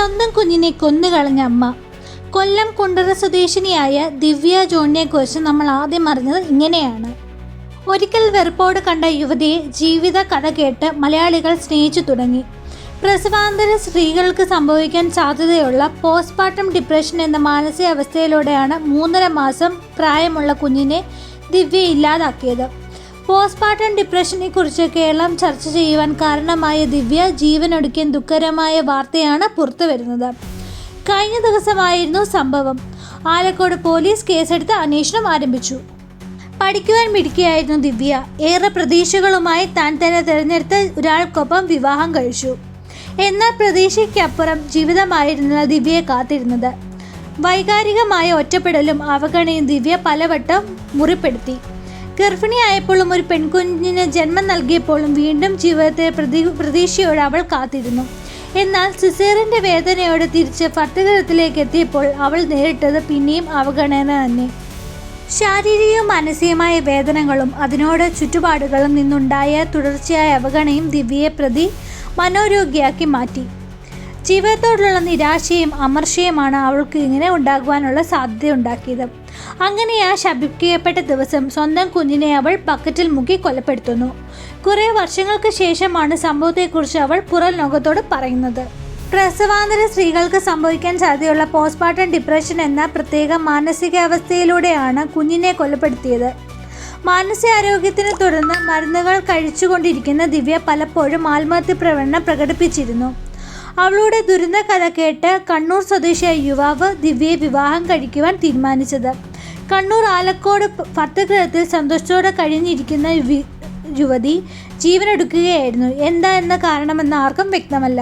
സ്വന്തം കുഞ്ഞിനെ കൊന്നുകളഞ്ഞ അമ്മ. കൊല്ലം കുണ്ടറ സ്വദേശിനിയായ ദിവ്യ ജോണിനെക്കുറിച്ച് നമ്മൾ ആദ്യം അറിഞ്ഞത് ഇങ്ങനെയാണ്. ഒരിക്കൽ വെറുപ്പോട് കണ്ട യുവതിയെ ജീവിത കഥ കേട്ട് മലയാളികൾ സ്നേഹിച്ചു തുടങ്ങി. പ്രസവാന്തര സ്ത്രീകൾക്ക് സംഭവിക്കാൻ സാധ്യതയുള്ള പോസ്റ്റ്മോർട്ടം ഡിപ്രഷൻ എന്ന മാനസികാവസ്ഥയിലൂടെയാണ് മൂന്നര മാസം പ്രായമുള്ള കുഞ്ഞിനെ ദിവ്യ ഇല്ലാതാക്കിയത്. പോസ്റ്റ്മോർട്ടം ഡിപ്രഷനെ കുറിച്ച് കേരളം ചർച്ച ചെയ്യുവാൻ കാരണമായ ദിവ്യ ജീവനൊടുക്കിയ ദുഃഖകരമായ വാർത്തയാണ് പുറത്തു വരുന്നത്. കഴിഞ്ഞ ദിവസമായിരുന്നു സംഭവം. ആലക്കോട് പോലീസ് കേസെടുത്ത് അന്വേഷണം ആരംഭിച്ചു. പഠിക്കുവാൻ മിടുക്കിയായിരുന്നു ദിവ്യ ഏറെ പ്രതീക്ഷകളുമായി താൻ തന്നെ തിരഞ്ഞെടുത്ത ഒരാൾക്കൊപ്പം വിവാഹം കഴിച്ചു. എന്നാൽ പ്രതീക്ഷയ്ക്കപ്പുറം ജീവിതമായിരുന്നില്ല ദിവ്യയെ കാത്തിരുന്നത്. വൈകാരികമായ ഒറ്റപ്പെടലും അവഗണയും ദിവ്യ പലവട്ടം മുറിപ്പെടുത്തി. ഗർഭിണിയായപ്പോഴും ഒരു പെൺകുഞ്ഞിന് ജന്മം നൽകിയപ്പോഴും വീണ്ടും ജീവിതത്തെ പ്രതി പ്രതീക്ഷയോടെ അവൾ കാത്തിരുന്നു. എന്നാൽ സിസേറിന്റെ വേദനയോടെ തിരിച്ച് ഭർത്തകരത്തിലേക്ക് എത്തിയപ്പോൾ അവൾ നേരിട്ടത് പിന്നെയും അവഗണന തന്നെ. ശാരീരികവും മാനസികമായ വേദനകളും അതിനോട് ചുറ്റുപാടുകളും നിന്നുണ്ടായ തുടർച്ചയായ അവഗണയും ദിവ്യയെ പ്രതി മനോരോഗിയാക്കി മാറ്റി. ജീവിതത്തോടുള്ള നിരാശയും അമർഷയുമാണ് അവൾക്ക് ഇങ്ങനെ ഉണ്ടാകുവാനുള്ള സാധ്യത ഉണ്ടാക്കിയത് അങ്ങനെ ആ ശപിക്കപ്പെട്ട ദിവസം സ്വന്തം കുഞ്ഞിനെ അവൾ ബക്കറ്റിൽ മുക്കി കൊലപ്പെടുത്തുന്നു. കുറേ വർഷങ്ങൾക്ക് ശേഷമാണ് സംഭവത്തെക്കുറിച്ച് അവൾ പുറം ലോകത്തോട് പറയുന്നത്. പ്രസവാന്തര സ്ത്രീകൾക്ക് സംഭവിക്കാൻ സാധ്യതയുള്ള പോസ്റ്റ്മോർട്ടം ഡിപ്രഷൻ എന്ന പ്രത്യേക മാനസികാവസ്ഥയിലൂടെയാണ് കുഞ്ഞിനെ കൊലപ്പെടുത്തിയത്. മാനസികാരോഗ്യത്തിനെ തുടർന്ന് മരുന്നുകൾ കഴിച്ചുകൊണ്ടിരിക്കുന്ന ദിവ്യ പലപ്പോഴും ആത്മഹത്യ പ്രവണത പ്രകടിപ്പിച്ചിരുന്നു. അവളുടെ ദുരന്ത കഥ കേട്ട് കണ്ണൂർ സ്വദേശിയായ യുവാവ് ദിവ്യയെ വിവാഹം കഴിക്കുവാൻ തീരുമാനിച്ചത്. കണ്ണൂർ ആലക്കോട് ഭർത്തഗൃഹത്തിൽ സന്തോഷത്തോടെ കഴിഞ്ഞിരിക്കുന്ന യുവതി ജീവനെടുക്കുകയായിരുന്നു. എന്താ എന്ന കാരണമെന്ന് ആർക്കും വ്യക്തമല്ല.